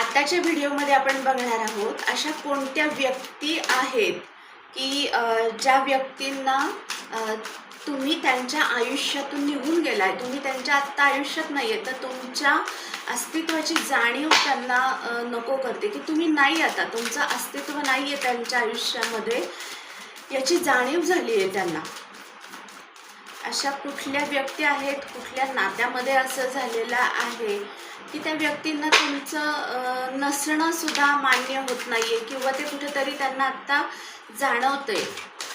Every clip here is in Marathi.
आताच्या व्हिडिओमध्ये आपण बघणार आहोत अशा कोणत्या व्यक्ती आहेत की ज्या व्यक्तींना तुम्ही त्यांच्या आयुष्यातून निघून गेलाय. तुम्ही त्यांच्या आत्ता आयुष्यात नाही आहे तर तुमच्या अस्तित्वाची जाणीव त्यांना नको करते. की तुम्ही नाही आता तुमचं अस्तित्व नाही आहे त्यांच्या आयुष्यामध्ये. याची जाणीव झाली आहे त्यांना. अशा कुठल्या व्यक्ती आहेत? कुठल्या नात्यामध्ये असं झालेलं आहे? की त्या व्यक्तींना तुमचं नसणंसुद्धा नसणं सुद्धा मान्य होत नाहीये किंवा ते कुठेतरी त्यांना आत्ता जाणवतंय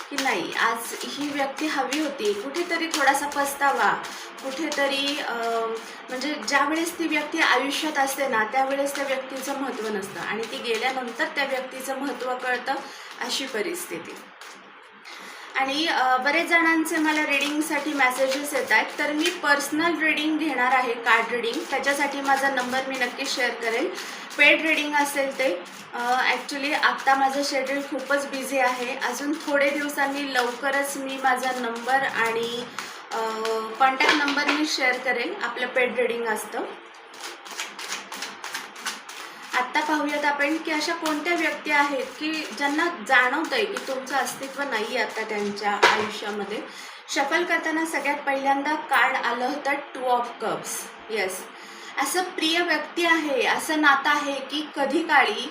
की नाही. आज ही व्यक्ती हवी होती. कुठेतरी थोडासा पस्तावा कुठेतरी म्हणजे ज्या वेळेस ती व्यक्ती आयुष्यात असते ना त्यावेळेस त्या व्यक्तीचं महत्त्व नसतं. आणि ती गेल्यानंतर त्या व्यक्तीचं महत्त्व कळतं अशी परिस्थिती. आणि बरेच जणांचे मला रिडिंगसाठी मेसेजेस येत आहेत तर मी पर्सनल रिडिंग घेणार आहे कार्ड रिडिंग त्याच्यासाठी माझा नंबर मी नक्की शेअर करेल. पेड रिडिंग असेल ते. ॲक्च्युली आत्ता माझं शेड्यूल खूपच बिझी आहे. अजून थोडे दिवसांनी लवकरच मी माझा नंबर आणि कॉन्टॅक्ट नंबर मी शेअर करेन आपलं पेड रिडिंग असतं आत्ता पाहूयात आपण की अशा कोणत्या व्यक्ती आहेत की ज्यांना जाणवतंय की तुमचं अस्तित्व नाही आहे आता त्यांच्या आयुष्यामध्ये? शफल करताना सगळ्यात पहिल्यांदा कार्ड आलं होतं टू ऑफ कप्स येस असं प्रिय व्यक्ती आहे असं नातं आहे की कधी काळी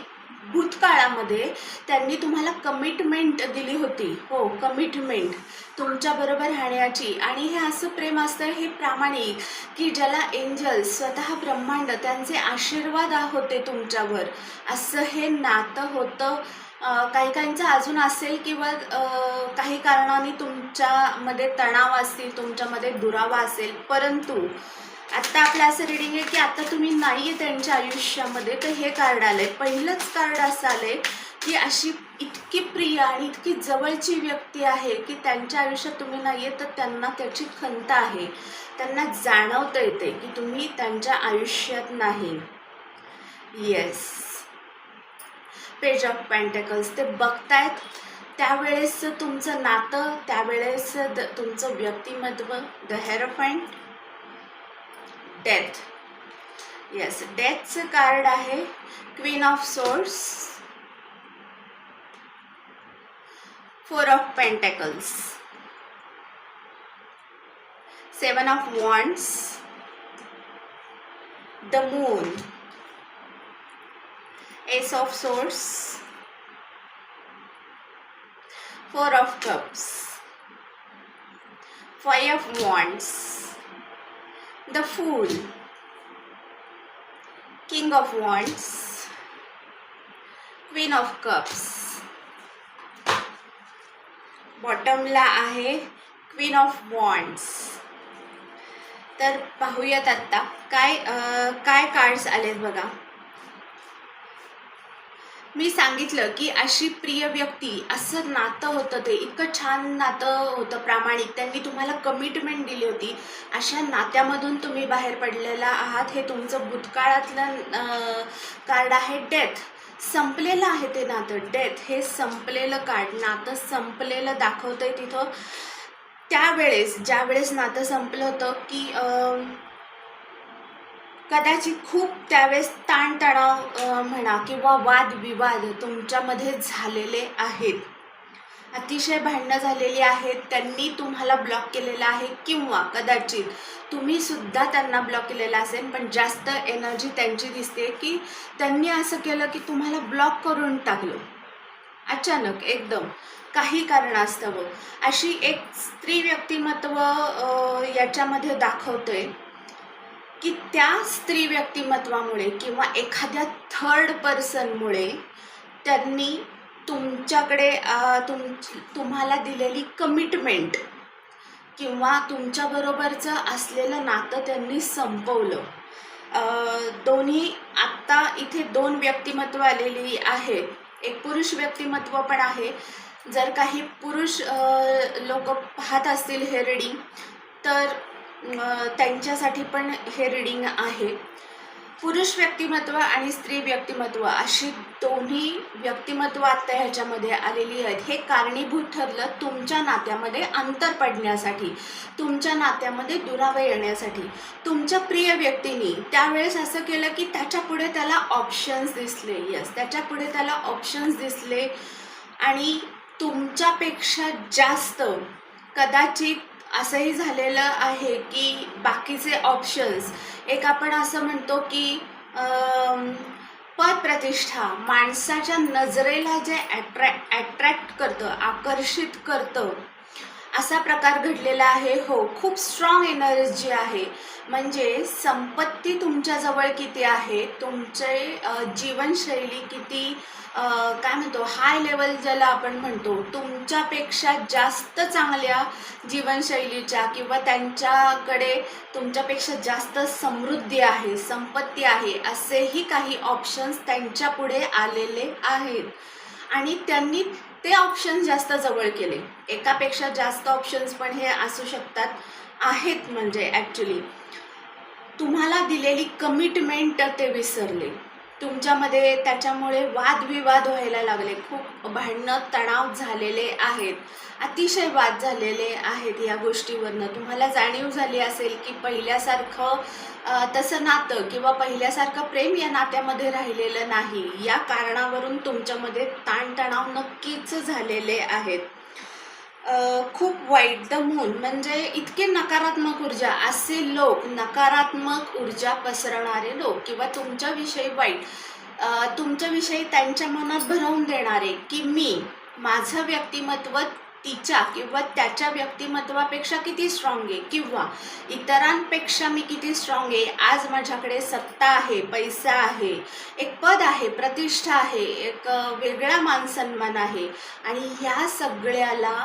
भूतकाळामध्ये त्यांनी तुम्हाला कमिटमेंट दिली होती. हो कमिटमेंट तुमच्याबरोबर राहण्याची. आणि हे असं प्रेम असतं हे प्रामाणिक की ज्याला एंजल्स स्वतः ब्रह्मांड त्यांचे आशीर्वाद होते तुमच्यावर. असं हे नातं होतं. काही काहींचं अजून असेल किंवा काही कारणाने तुमच्यामध्ये तणाव असतील तुमच्यामध्ये दुरावा असेल परंतु आत्ता आपलं असं रिडिंग आहे की आता तुम्ही नाही आहे त्यांच्या आयुष्यामध्ये तर हे कार्ड आलंय. पहिलंच कार्ड असं आलंय की अशी इतकी प्रिय आणि इतकी जवळची व्यक्ती आहे की त्यांच्या आयुष्यात तुम्ही नाही आहे तर त्यांना त्याची खंत आहे. त्यांना जाणवता येते की तुम्ही त्यांच्या आयुष्यात नाही. येस पेज ऑफ पॅन्टेकल्स ते बघतायत. त्यावेळेस तुमचं नातं त्यावेळेस द- तुमचं व्यक्तिमत्व द हेरोफाईंट डेथ. येस डेथचं कार्ड आहे. Queen of swords four of pentacles seven of wands the moon ace of swords four of cups. Five of wands. The fool king of wands. Queen of cups. बॉटमला आहे क्वीन ऑफ वॉन्ड्स तर पाहूयात आत्ता काय काय कार्ड्स आलेत बघा. मी सांगितलं की अशी प्रिय व्यक्ती असं नातं होतं ते इतकं छान नातं होतं प्रामाणिक. त्यांनी तुम्हाला कमिटमेंट दिली होती. अशा नात्यामधून तुम्ही बाहेर पडलेला आहात. हे तुमचं भूतकाळातलं कार्ड आहे डेथ संपलेलं आहे ते नातं. डेथ हे संपलेलं कार्ड नातं संपलेलं दाखवतंय तिथं. त्यावेळेस ज्यावेळेस नातं संपलं होतं की कदाचित खूप त्यावेळेस ताणतणाव म्हणा किंवा वादविवाद तुमच्यामध्ये झालेले आहेत. अतिशय भांडणं झालेली आहेत त्यांनी तुम्हाला ब्लॉक केलेलं आहे किंवा कदाचित तुम्ही सुद्धा त्यांना ब्लॉक केलेला असेल पण जास्त एनर्जी त्यांची दिसते की त्यांनी असं केलं की तुम्हाला ब्लॉक करून टाकलं. अचानक एकदम. काही कारणास्तव. अशी एक स्त्री व्यक्तिमत्व याच्यामध्ये दाखवते की त्या स्त्री व्यक्तिमत्वामुळे किंवा एखाद्या थर्ड पर्सनमुळे त्यांनी तुमच्याकडे तुम तुम्हाला दिलेली कमिटमेंट किंवा तुमच्याबरोबरचं असलेलं नातं त्यांनी संपवलं. दोन्ही आत्ता इथे दोन व्यक्तिमत्व आलेली आहेत एक पुरुष व्यक्तिमत्व पण आहे. जर काही पुरुष लोक पाहत असतील हे रिडिंग तर त्यांच्यासाठी पण हे रिडिंग आहे. पुरुष व्यक्तिमत्व आणि स्त्री व्यक्तिमत्व अशी दोन्ही व्यक्तिमत्व आता ह्याच्यामध्ये आलेली आहेत. हे कारणीभूत ठरलं तुमच्या नात्यामध्ये अंतर पडण्यासाठी तुमच्या नात्यामध्ये दुरावा येण्यासाठी. तुमच्या प्रिय व्यक्तीने त्यावेळेस असं केलं की त्याच्या पुढे त्याला ऑप्शन्स दिसले. यस त्याच्या पुढे त्याला ऑप्शन्स दिसले आणि तुमच्यापेक्षा जास्त कदाचित असंही झालेलं आहे की बाकीचे ऑप्शन्स एक आपण असं म्हणतो की पद प्रतिष्ठा माणसाच्या नजरेला जे ॲट्रॅ ॲट्रॅक्ट करतं आकर्षित करतं असा प्रकार घडलेला आहे. हो खूप स्ट्रॉंग एनर्जी आहे म्हणजे संपत्ती तुमच्याजवळ किती आहे तुमचे जीवनशैली किती काय म्हणतो हाय लेवल ज्याला आपण म्हणतो तुमच्यापेक्षा जास्त चांगल्या जीवनशैलीच्या किंवा त्यांच्याकडे तुमच्यापेक्षा जास्त समृद्धी आहे संपत्ती आहे असेही काही ऑप्शन्स त्यांच्यापुढे आलेले आहेत. आणि त्यांनी ते ऑप्शन जास्त जवळ केले. एकापेक्षा जास्त ऑप्शन्स पण हे असू शकतात आहेत म्हणजे ॲक्च्युली तुम्हाला दिलेली कमिटमेंट ते विसरले. तुमच्यामध्ये त्याच्यामुळे वादविवाद व्हायला लागले. खूप भांडणं तणाव झालेले आहेत. अतिशय वाद झालेले आहेत या गोष्टीवरनं. तुम्हाला जाणीव झाली असेल की पहिल्यासारखं तसं नातं किंवा पहिल्यासारखं प्रेम या नात्यामध्ये राहिलेलं नाही. या कारणावरून तुमच्यामध्ये ताणतणाव नक्कीच झालेले आहेत. खूप वाईट द मून. म्हणजे इतके नकारात्मक ऊर्जा असे लोक नकारात्मक ऊर्जा पसरणारे लोक किंवा तुमच्याविषयी वाईट तुमच्याविषयी त्यांच्या मनात भरवून देणारे की मी माझं व्यक्तिमत्व तिच्या किंवा त्याच्या व्यक्तिमत्वापेक्षा किती स्ट्रॉंग आहे? किंवा इतरांपेक्षा मी किती स्ट्रॉंग आहे? आज माझ्याकडे सत्ता आहे पैसा आहे एक पद आहे प्रतिष्ठा आहे एक वेगळा मानसन्मान आहे. आणि ह्या सगळ्याला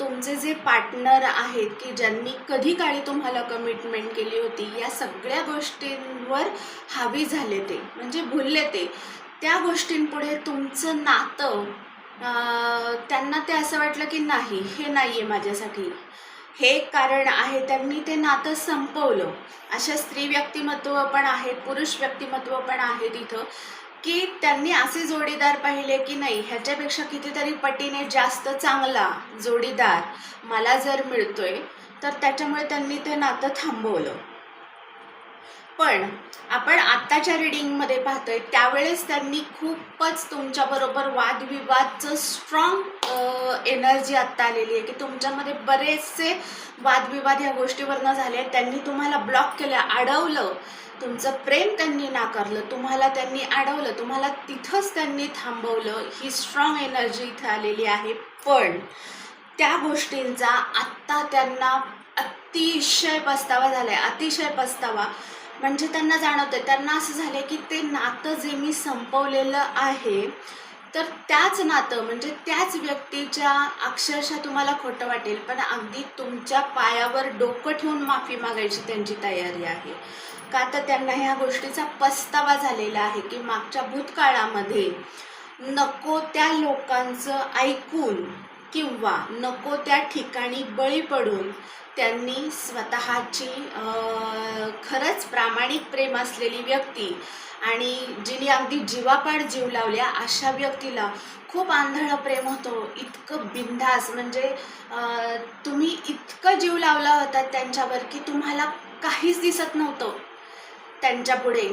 तुमचे जे पार्टनर आहेत की ज्यांनी कधी काळी तुम्हाला कमिटमेंट केली होती या सगळ्या गोष्टींवर हावी झाले ते म्हणजे भुलले ते. त्या गोष्टींपुढे तुमचं नातं त्यांना ते असं वाटलं की नाही हे नाही आहे माझ्यासाठी. हे कारण आहे त्यांनी ते नातं संपवलं. अशा स्त्री व्यक्तिमत्व पण आहेत पुरुष व्यक्तिमत्व पण आहेत इथं की त्यांनी असे जोडीदार पाहिले की नाही ह्याच्यापेक्षा कितीतरी पटीने जास्त चांगला जोडीदार मला जर मिळतोय तर त्याच्यामुळे त्यांनी ते नातं थांबवलं. पण आपण आत्ताच्या रिडिंगमध्ये पाहतोय त्यावेळेस त्यांनी खूपच तुमच्याबरोबर वादविवादचं स्ट्रॉंग एनर्जी आत्ता आलेली आहे की तुमच्यामध्ये बरेचसे वादविवाद ह्या गोष्टीवरनं झाले त्यांनी तुम्हाला ब्लॉक केलं अडवलं. तुमचं प्रेम त्यांनी नाकारलं तुम्हाला त्यांनी अडवलं तुम्हाला तिथंच त्यांनी थांबवलं. ही स्ट्रॉंग एनर्जी इथं आलेली आहे. पण त्या गोष्टींचा आत्ता त्यांना अतिशय पस्तावा झाला आहे अतिशय पस्तावा. म्हणजे त्यांना जाणवतंय. त्यांना असं झालंय की ते नातं जे मी संपवलेलं आहे तर त्याच नातं म्हणजे त्याच व्यक्तीच्या अक्षरशः तुम्हाला खोटं वाटेल पण अगदी तुमच्या पायावर डोकं ठेवून माफी मागायची त्यांची तयारी आहे. का तर त्यांना ह्या गोष्टीचा पस्तावा झालेला आहे की मागच्या भूतकाळामध्ये नको त्या लोकांचं ऐकून किंवा नको त्या ठिकाणी बळी पडून त्यांनी स्वतःची खरंच प्रामाणिक प्रेम असलेली व्यक्ती आणि जिने अगदी जीवापाड जीव लावल्या अशा व्यक्तीला खूप आंधळं प्रेम होतो इतकं बिंदास म्हणजे तुम्ही इतकं जीव लावला होता त्यांच्यावर की तुम्हाला काहीच दिसत नव्हतं त्यांच्या पुढे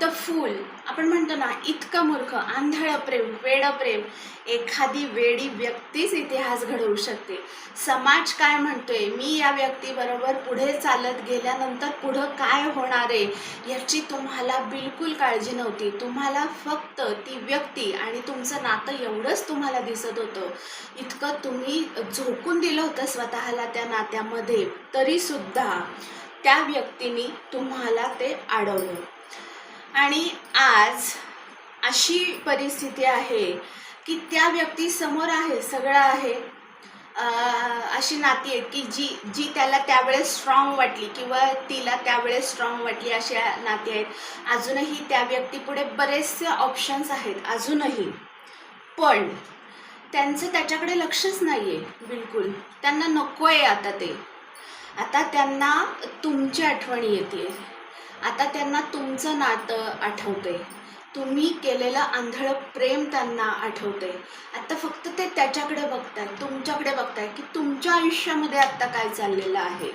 द फूल. आपण म्हणतो ना इतकं मूर्ख आंधळं प्रेम वेडं प्रेम. एखादी वेडी व्यक्तीच इतिहास घडवू शकते. समाज काय म्हणतोय? मी या व्यक्तीबरोबर पुढे चालत गेल्यानंतर पुढं काय होणार आहे याची तुम्हाला बिलकुल काळजी नव्हती. तुम्हाला फक्त ती व्यक्ती आणि तुमचं नातं एवढंच तुम्हाला दिसत होतं. इतकं तुम्ही झोकून दिलं होतं स्वतःला त्या नात्यामध्ये. तरीसुद्धा त्या व्यक्तीने तुम्हाला ते अडवलं आणि आज अशी परिस्थिती आहे की त्या व्यक्ती समोर आहे सगळं आहे. अशी नाती आहेत की जी जी त्याला त्यावेळेस स्ट्रॉंग वाटली किंवा तिला त्यावेळेस स्ट्रॉंग वाटली अशा नाती आहेत. अजूनही त्या व्यक्तीपुढे बरेचसे ऑप्शन्स आहेत अजूनही. पण त्यांचं त्याच्याकडे लक्षच नाही आहे बिलकुल. त्यांना नको आहे आता ते. आता त्यांना तुमची आठवण येते आता त्यांना तुमचं नातं आठवतंय. तुम्ही केलेलं आंधळं प्रेम त्यांना आठवतंय. आता फक्त ते त्याच्याकडे बघताय तुमच्याकडे बघताय की तुमच्या आयुष्यामध्ये आता काय चाललेलं आहे.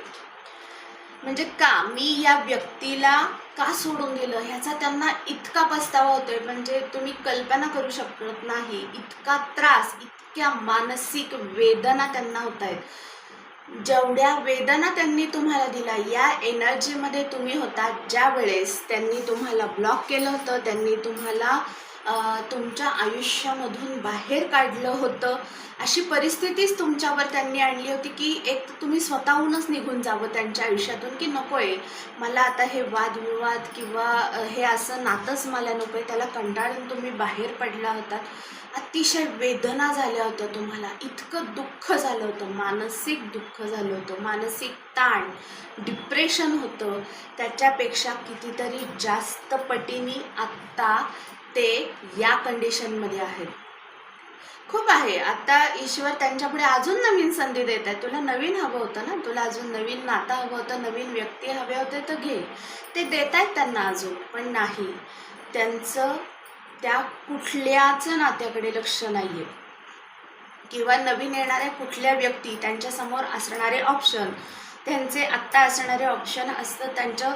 म्हणजे का मी या व्यक्तीला का सोडून दिलं ह्याचा त्यांना इतका पस्तावा होतोय. म्हणजे तुम्ही कल्पना करू शकत नाही. इतका त्रास इतक्या मानसिक वेदना त्यांना होत आहेत जेवढ्या वेदना त्यांनी तुम्हाला दिला या एनर्जीमध्ये तुम्ही होता ज्या वेळेस त्यांनी तुम्हाला ब्लॉक केलं होतं त्यांनी तुम्हाला तुमच्या आयुष्यामधून बाहेर काढलं होतं. अशी परिस्थितीच तुमच्यावर त्यांनी आणली होती की एक तुम्ही स्वतःहूनच निघून जावं त्यांच्या आयुष्यातून की नको आहे मला आता हे वादविवाद किंवा हे असं नातंच मला नको आहे त्याला कंटाळून तुम्ही बाहेर पडला होतात अतिशय वेदना झाल्या होत्या तुम्हाला. इतकं दुःख झालं होतं. मानसिक दुःख झालं होतं. मानसिक ताण डिप्रेशन होतं. त्याच्यापेक्षा कितीतरी जास्त पटीने आत्ता ते या कंडिशनमध्ये आहेत. खूप आहे. आता ईश्वर त्यांच्यापुढे अजून नवीन संधी देत आहे तुला नवीन हवं होतं ना? तुला अजून नवीन नातं हवं होतं नवीन व्यक्ती हवे होते तर घे. ते देत आहेत त्यांना अजून पण नाही. त्यांचं त्या कुठल्याच नात्याकडे लक्ष नाही आहे किंवा नवीन येणाऱ्या कुठल्या व्यक्ती त्यांच्यासमोर असणारे ऑप्शन त्यांचे आत्ता असणारे ऑप्शन असतं त्यांचं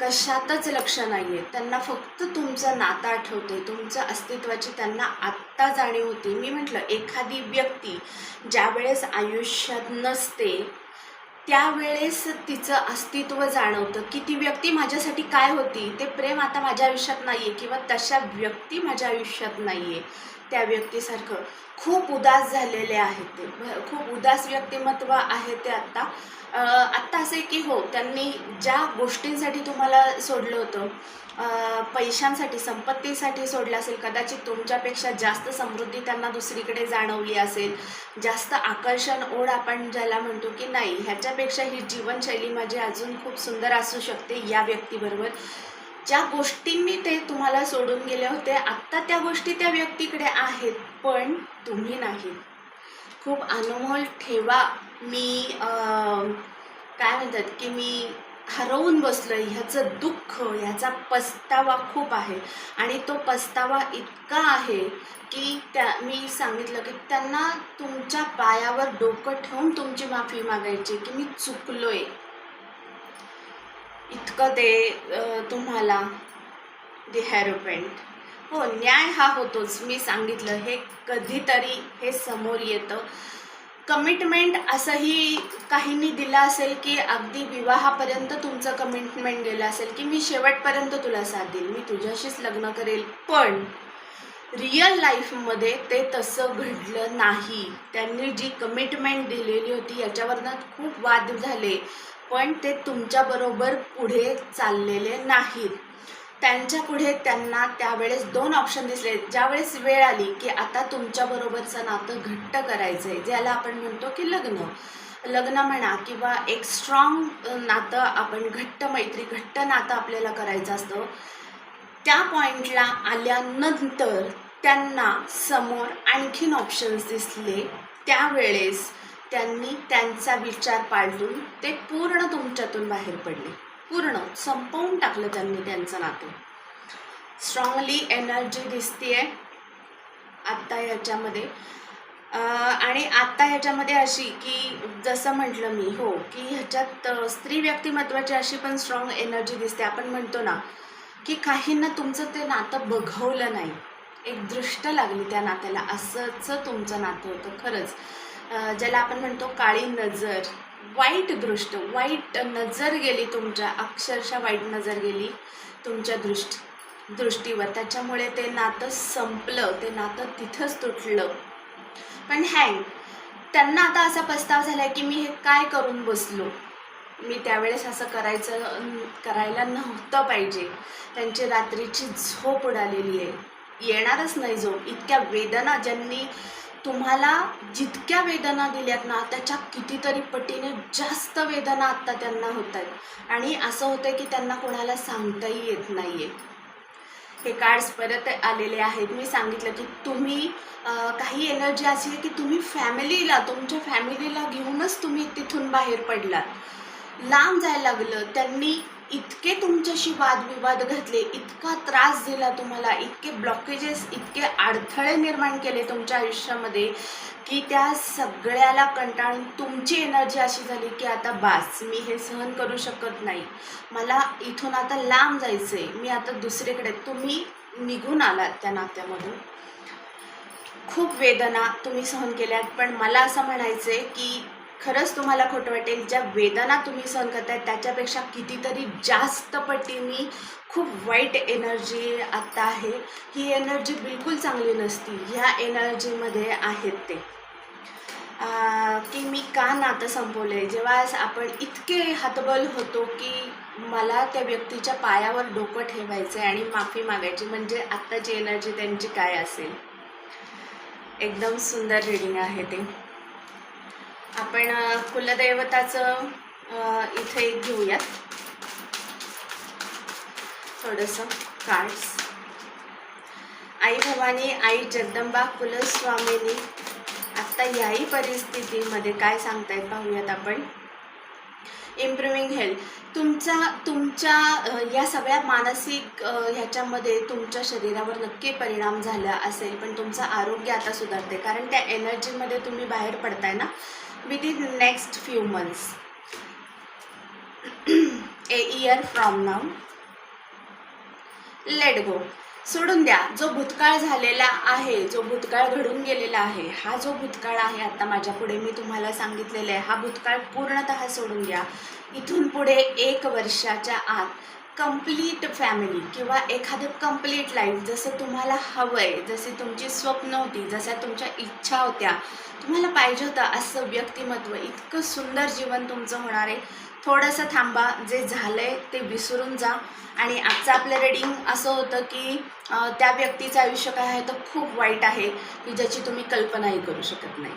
कशातच लक्ष नाही आहे त्यांना फक्त तुमचं नातं आठवते तुमचं अस्तित्वाची त्यांना आत्ता जाणीव होती. मी म्हटलं एखादी व्यक्ती ज्या वेळेस आयुष्यात नसते त्यावेळेस तिचं अस्तित्व जाणवतं की ती व्यक्ती माझ्यासाठी काय होती. ते प्रेम आता माझ्या आयुष्यात नाही आहे किंवा तशा व्यक्ती माझ्या आयुष्यात नाही आहे त्या व्यक्तीसारखं. खूप उदास झालेले आहेत ते. खूप उदास व्यक्तिमत्व आहे ते आत्ता आत्ता असं आहे की हो त्यांनी ज्या गोष्टींसाठी तुम्हाला सोडलं होतं पैशांसाठी संपत्तीसाठी सोडलं असेल कदाचित तुमच्यापेक्षा जास्त समृद्धी त्यांना दुसरीकडे जाणवली असेल जास्त आकर्षण ओढ आपण ज्याला म्हणतो की नाही ह्याच्यापेक्षा ही जीवनशैली माझी अजून खूप सुंदर असू शकते या व्यक्तीबरोबर. ज्या गोष्टींनी ते तुम्हाला सोडून गेले होते आत्ता त्या गोष्टी त्या व्यक्तीकडे आहेत पण तुम्ही नाही. खूप अनमोल ठेवा. मी काय म्हणतात की मी हरवून बसलं ह्याचं दुःख ह्याचा पस्तावा खूप आहे. आणि तो पस्तावा इतका आहे की त्या मी सांगितलं की त्यांना तुमच्या पायावर डोकं ठेवून तुमची माफी मागायची की मी चुकलो आहे इतकं ते तुम्हाला दे हॅरोपेंट हो न्याय हा होतोच. मी सांगितलं हे कधीतरी हे समोर येतं. कमिटमेंट असंही काहींनी दिलं असेल की अगदी विवाहापर्यंत तुमचं कमिटमेंट गेलं असेल की मी शेवटपर्यंत तुला साथ देईल मी तुझ्याशीच लग्न करेल. पण रिअल लाईफमध्ये ते तसं घडलं नाही. त्यांनी जी कमिटमेंट दिलेली होती याच्यावरनं खूप वाद झाले. पण ते तुमच्याबरोबर पुढे चाललेले नाहीत. त्यांच्या पुढे त्यांना त्यावेळेस दोन ऑप्शन दिसले. ज्यावेळेस वेळ आली की आता तुमच्याबरोबरचं नातं घट्ट करायचं आहे ज्याला आपण म्हणतो की लग्न. लग्न म्हणा किंवा एक स्ट्रॉंग नातं आपण घट्ट मैत्री घट्ट नातं आपल्याला करायचं असतं त्या पॉईंटला आल्यानंतर त्यांना समोर आणखीन ऑप्शन्स दिसले. त्यावेळेस त्यांनी त्यांचा विचार पालटून ते पूर्ण तुमच्यातून बाहेर पडले. पूर्ण संपवून टाकलं त्यांनी त्यांचं नातं. स्ट्रॉंगली एनर्जी दिसतीये. आत्ता याच्यामध्ये. आणि आत्ता ह्याच्यामध्ये अशी की जसं म्हटलं मी हो की ह्याच्यात स्त्री व्यक्तिमत्वाची अशी पण स्ट्रॉंग एनर्जी दिसते. आपण म्हणतो ना की काहींना तुमचं ते नातं बघवलं नाही. एक दृष्ट लागली त्या नात्याला. असंच तुमचं नातं होतं खरंच. ज्याला आपण म्हणतो काळी नजर वाईट दृष्ट वाईट नजर गेली तुमच्या अक्षरशः वाईट नजर गेली तुमच्या दृष्ट दृष्टीवर. त्याच्यामुळे ते नातं संपलं ते नातं तिथंच तुटलं. पण हँग त्यांना आता असा पस्ताव झाला की मी हे काय करून बसलो? मी त्यावेळेस असं करायचं करायला नव्हतं पाहिजे. त्यांची रात्रीची झोप उडालेली आहे. येणारच नाही झोप. इतक्या वेदना ज्यांनी तुम्हाला जितक्या वेदना दिल्यात ना त्याच्या कितीतरी पटीने जास्त वेदना आत्ता त्यांना होत आहेत आणि असं होतं की त्यांना कोणाला सांगताही येत नाही आहे हे कार्ड्स परत आलेले आहेत. मी सांगितलं की तुम्ही काही एनर्जी अशी आहे की तुम्ही फॅमिलीला तुमच्या फॅमिलीला घेऊनच तुम्ही तिथून बाहेर पडलात. लांब जायला लागलं. त्यांनी इतके तुमच्याशी वादविवाद घातले इतका त्रास दिला तुम्हाला इतके ब्लॉकेजेस इतके अडथळे निर्माण केले तुमच्या आयुष्यामध्ये की त्या सगळ्याला कंटाळून तुमची एनर्जी अशी झाली की आता बास मी हे सहन करू शकत नाही. मला इथून आता लांब जायचं आहे मी आता दुसरीकडे तुम्ही निघून आलात त्या नात्यामधून. खूप वेदना तुम्ही सहन केल्यात पण मला असं म्हणायचं आहे की खरंच तुम्हाला खोटं वाटेल ज्या वेदना तुम्ही सहन करताय त्याच्यापेक्षा कितीतरी जास्त पटीने खूप वाईट एनर्जी आत्ता आहे. ही एनर्जी बिलकुल चांगली नसती. ह्या एनर्जीमध्ये आहेत ते. आ, की मी का नातं संपवले जेव्हा आपण इतके हतबल होतो की मला त्या व्यक्तीच्या पायावर डोकं ठेवायचं आहे आणि माफी मागायची म्हणजे आत्ताची एनर्जी त्यांची काय असेल? एकदम सुंदर रिडिंग आहे ते. आपण कुलदैवताचं इथे एक घेऊयात. थोडंसं कार्ड्स आई भवानी आई जगदंबा कुलस्वामिनी आत्ता याही परिस्थितीमध्ये काय सांगतायत पाहूयात आपण. इम्प्रुव्हिंग हेल्थ तुमचा तुमच्या या सगळ्या मानसिक ह्याच्यामध्ये तुमच्या शरीरावर नक्की परिणाम झाला असेल पण तुमचं आरोग्य आता सुधारते कारण त्या एनर्जीमध्ये तुम्ही बाहेर पडताय ना within next next few months a year from now let go सोडून द्या. जो भूतकाळ झालेला आहे जो भूतकाळ घडून गेलेला आहे हा जो भूतकाळ आहे आता माझ्या पुढे मी तुम्हाला सांगितलेला आहे हा भूतकाळ पूर्णतः सोडून द्या. इथून पुढे एक वर्षाच्या आत कंप्लीट फॅमिली किंवा एखादं कंप्लीट लाईफ जसं तुम्हाला हवं आहे जशी तुमची स्वप्न होती जशा तुमच्या इच्छा होत्या तुम्हाला पाहिजे होतं असं व्यक्तिमत्व इतकं सुंदर जीवन तुमचं होणार आहे. थोडंसं थांबा जे झालं आहे ते विसरून जा. आणि आजचं आपलं रेडिंग असं होतं की त्या व्यक्तीचं आयुष्य काय आहे तर खूप वाईट आहे की ज्याची तुम्ही कल्पनाही करू शकत नाही.